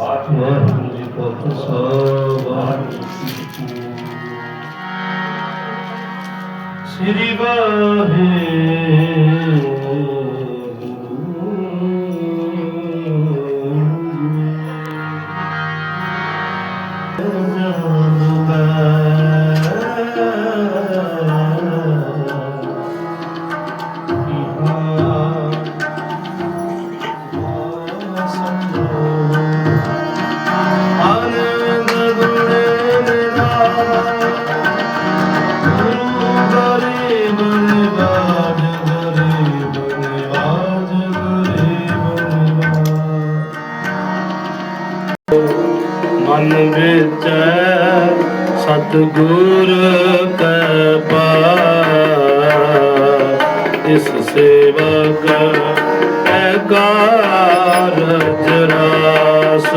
Barney Potso, Barney Sipu. Siribahe. ਸਤਗੁਰ ਕੈ ਪਾਰ, ਇਸ ਸੇਵਕ ਕੈ ਕਾਰਜ ਰਾਸ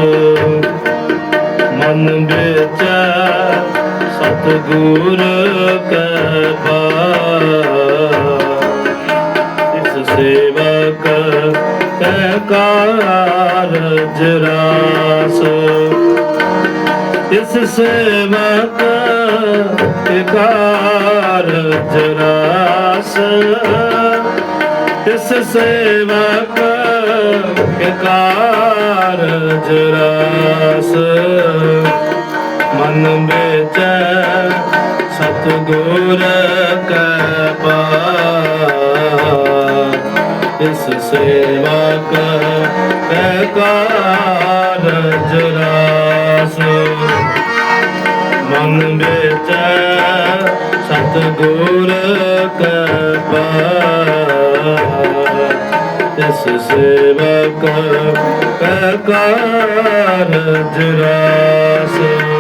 ਮਨ ਵਿੱਚ ਸਤਗੁਰ ਕੈ ਪਾਰ, ਇਸ ਸੇਵਕ ਕੈ ਕਾਰਜ ਰਾਸ ਇਸ ਸੇਵਕ ਕੇ ਕਾਰਜ ਇਸ ਸੇਵਕ ਕੇ ਕਾਰਜ ਮਨ ਵਿੱਚ ਸਤਗੁਰ ਕੈ ਪਾਰ। ਇਸ ਸੇਵਕ ਕੈ ਕਾਰਜ ਮਨ ਵਿੱਚ ਸਤਗੁਰ ਕੈ ਪਾਰ ਸੇਵਕ ਕੈ ਕਾਰਜ ਰਾਸ।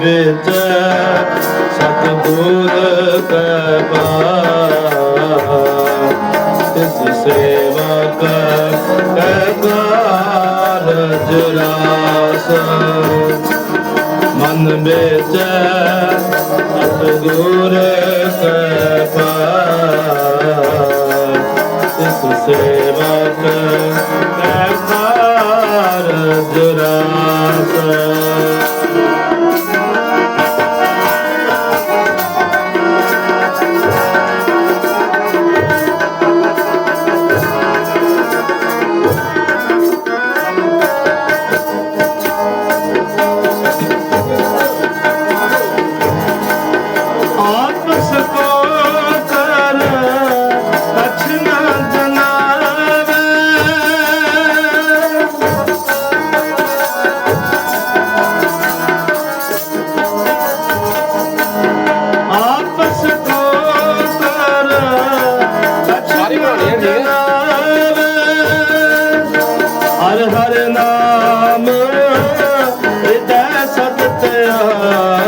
ਵਿੱਚ ਸਤਗੁਰ ਕੈ ਪਾਰ ਤਿਸ ਸੇਵਾ ਕੈ ਕਾਰਜ ਮਨ ਵਿੱਚ ਸਤਿਗੁਰ ਕੈ ਪਾਰ ਤਿਸ ਸੇਵਕ ਕੈ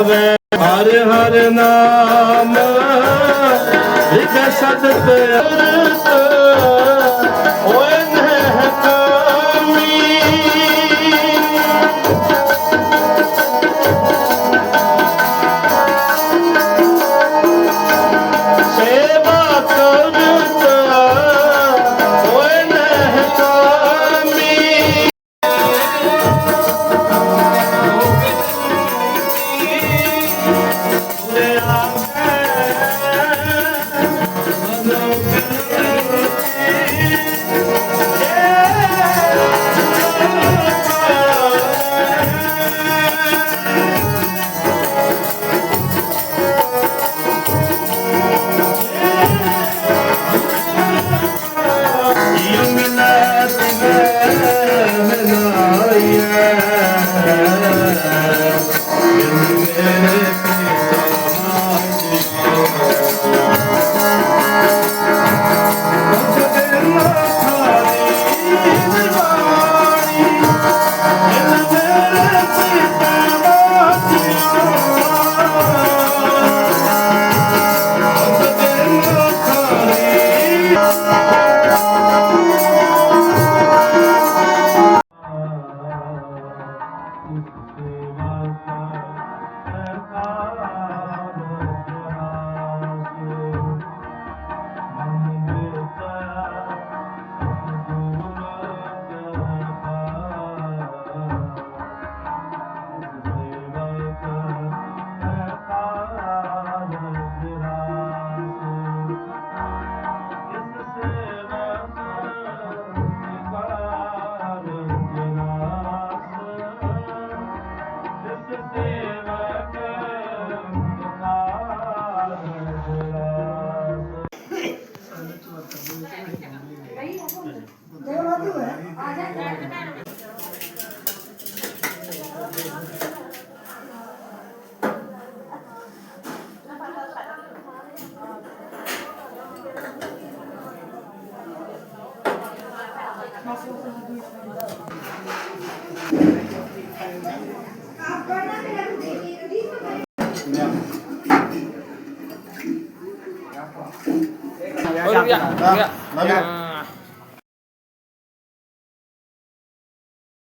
ਆਵੇ ਹਰ ਹਰ ਨਾਮ। ਹਿਰਦੈ ਸਤਿ ਅਰਤ Mm-hmm. Ah, no, no.